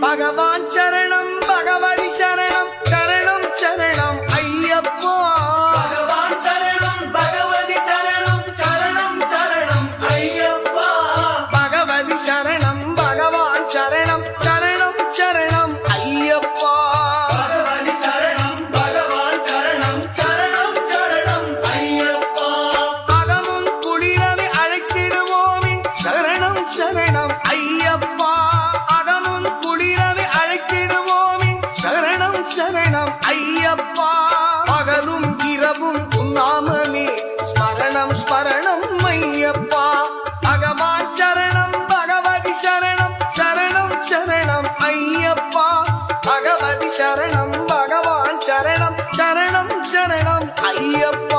பகவான் சரணம் ஐயப்பா பகலும் இரவும் உன்னாமமே ஸ்மரணம் ஸ்மரணம் ஐயப்பா. பகவான் சரணம் பகவதி சரணம் சரணம் சரணம் ஐயப்பா. பகவதி சரணம் பகவான் சரணம் சரணம் சரணம் ஐயப்பா.